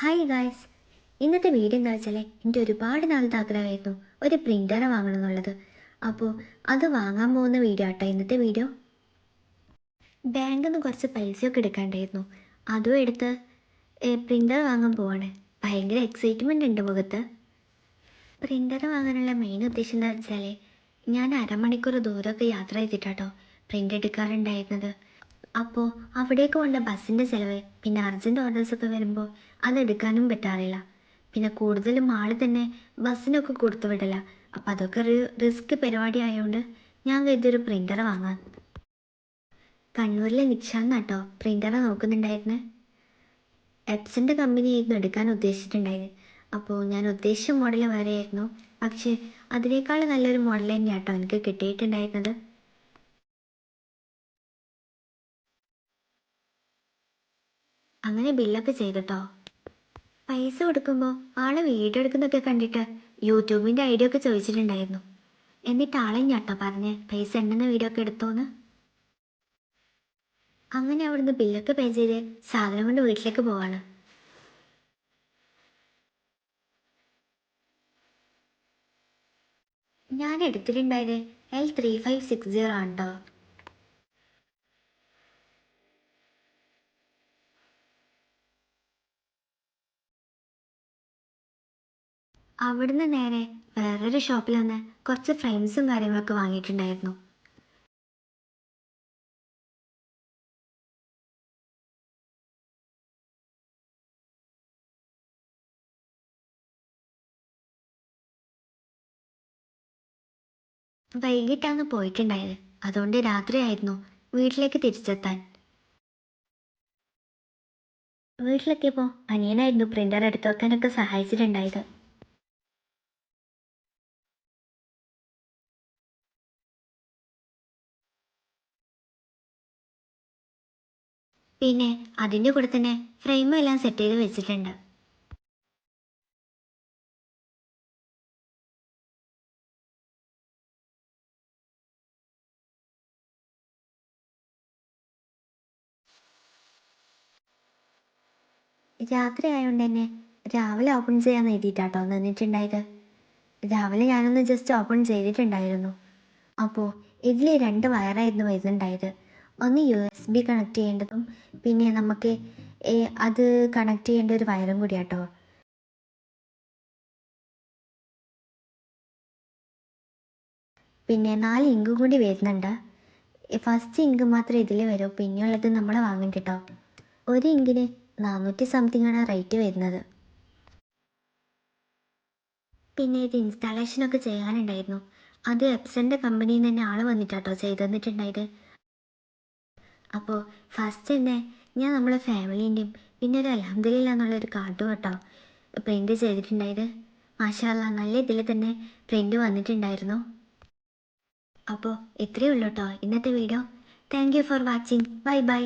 Hi guys ഇന്നത്തെ video എന്താ വെച്ചാൽ എന്റെ ഒരുപാട് നാളത്തെ ആഗ്രഹമായിരുന്നു ഒരു പ്രിന്റർ വാങ്ങണം എന്നുള്ളത് അപ്പോൾ അത് വാങ്ങാൻ പോകുന്ന വീഡിയോ ആട്ടോ ഇന്നത്തെ വീഡിയോ ബാങ്കിൽ നിന്ന് കുറച്ച് പൈസയൊക്കെ എടുക്കാണ്ടായിരുന്നു. അതും എടുത്ത് പ്രിന്റർ വാങ്ങാൻ പോവാണ്. ഭയങ്കര എക്സൈറ്റ്മെന്റ് ഉണ്ട് മുഖത്ത്. പ്രിന്റർ വാങ്ങാനുള്ള മെയിൻ ഉദ്ദേശം എന്താ വെച്ചാൽ ഞാൻ അരമണിക്കൂർ ദൂരമൊക്കെ യാത്ര ചെയ്തിട്ടാട്ടോ പ്രിന്റ് എടുക്കാറുണ്ടായിരുന്നത്. അപ്പോൾ അവിടേക്ക് കൊണ്ട ബസ്സിന്റെ ചിലവ് പിന്നെ അർജന്റ് ഓർഡേഴ്സൊക്കെ വരുമ്പോൾ അതെടുക്കാനും പറ്റാറില്ല. പിന്നെ കൂടുതലും ആൾ തന്നെ ബസ്സിനൊക്കെ കൊടുത്തു വിടില്ല അപ്പോൾ അതൊക്കെ ഒരു റിസ്ക് പരിപാടി ആയതുകൊണ്ട് ഞാൻ കരുതിയൊരു പ്രിന്റർ വാങ്ങാൻ കണ്ണൂരിലെ നിക്ഷാന്ന് കേട്ടോ പ്രിന്റർ നോക്കുന്നുണ്ടായിരുന്നത് കമ്പനി കമ്പനിയായിരുന്നു എടുക്കാൻ ഉദ്ദേശിച്ചിട്ടുണ്ടായത്. അപ്പോൾ ഞാൻ ഉദ്ദേശിച്ച മോഡൽ വേറെയായിരുന്നു. പക്ഷേ അതിനേക്കാൾ നല്ലൊരു മോഡൽ തന്നെയാട്ടോ എനിക്ക് കിട്ടിയിട്ടുണ്ടായിരുന്നത്. അങ്ങനെ ബില്ലൊക്കെ ചെയ്തിട്ടോ? പൈസ കൊടുക്കുമ്പോൾ ആളെ വീഡിയോ എടുക്കുന്നതൊക്കെ കണ്ടിട്ട് യൂട്യൂബിന്റെ ഐഡിയ ഒക്കെ ചോദിച്ചിട്ടുണ്ടായിരുന്നു. എന്നിട്ട് ആളെ ഞട്ടോ പറഞ്ഞ് പൈസ എണ്ണുന്ന വീഡിയോ ഒക്കെ എടുത്തോന്ന്? അങ്ങനെ അവിടുന്ന് ബില്ലൊക്കെ പേ ചെയ്ത് സാധനം കൊണ്ട് വീട്ടിലേക്ക് പോവാണ്. ഞാൻ എടുത്തിട്ടുണ്ടായത് L three five six zero ആണ് കേട്ടോ അവിടുന്ന് നേരെ വേറൊരു ഷോപ്പിൽ നിന്ന് കുറച്ച് ഫ്രെയിംസും കാര്യങ്ങളൊക്കെ വാങ്ങിയിട്ടുണ്ടായിരുന്നു. വൈകിട്ടാണ് പോയിട്ടുണ്ടായത്. അതുകൊണ്ട് രാത്രിയായിരുന്നു വീട്ടിലേക്ക് തിരിച്ചെത്താൻ. വീട്ടിലെത്തിയപ്പോൾ അനിയനായിരുന്നു പ്രിന്റർ എടുത്തു വെക്കാനൊക്കെ സഹായിച്ചിട്ടുണ്ടായത്. പിന്നെ അതിന്റെ കൂടെ തന്നെ ഫ്രെയിമും എല്ലാം സെറ്റ് ചെയ്ത് വെച്ചിട്ടുണ്ട്. രാത്രി ആയതുകൊണ്ട് തന്നെ രാവിലെ ഓപ്പൺ ചെയ്യാൻ എഴുതിയിട്ടാട്ടോ നിന്നിട്ടുണ്ടായത്. രാവിലെ ഞാനൊന്ന് ജസ്റ്റ് ഓപ്പൺ ചെയ്തിട്ടുണ്ടായിരുന്നു. അപ്പോൾ ഇതിൽ രണ്ട് വയറായിരുന്നു വരുന്നുണ്ടായത്. ഒന്ന് യു എസ് ബി കണക്ട് ചെയ്യേണ്ടതും പിന്നെ നമുക്ക് അത് കണക്ട് ചെയ്യേണ്ട ഒരു വയറും കൂടി കേട്ടോ പിന്നെ നാല് ഇങ്കും കൂടി വരുന്നുണ്ട്. ഫസ്റ്റ് ഇങ്ക് മാത്രം ഇതിൽ വരൂ. പിന്നെയുള്ളത് നമ്മൾ വാങ്ങണ്ട കേട്ടോ ഒരു ഇങ്കിന് നാനൂറ്റി സംതിങ് ആണ് റേറ്റ് വരുന്നത്. പിന്നെ ഇത് ഇൻസ്റ്റാളേഷനൊക്കെ ചെയ്യാനുണ്ടായിരുന്നു. അത് എപ്സന്റെ കമ്പനിയിൽ നിന്ന് തന്നെ ആൾ വന്നിട്ടാട്ടോ ചെയ്തു തന്നിട്ടുണ്ടായത് അപ്പോൾ ഫസ്റ്റ് തന്നെ ഞാൻ നമ്മളെ ഫാമിലീന്റെയും പിന്നെ ഒരു അലഹദില്ല എന്നുള്ളൊരു കാർഡും കേട്ടോ പ്രിന്റ് ചെയ്തിട്ടുണ്ടായത്. മാഷാല്ല നല്ല ഇതിൽ തന്നെ പ്രിന്റ് വന്നിട്ടുണ്ടായിരുന്നു. അപ്പോൾ ഇത്രയേ ഉള്ളൂ കേട്ടോ ഇന്നത്തെ video thank you for watching bye bye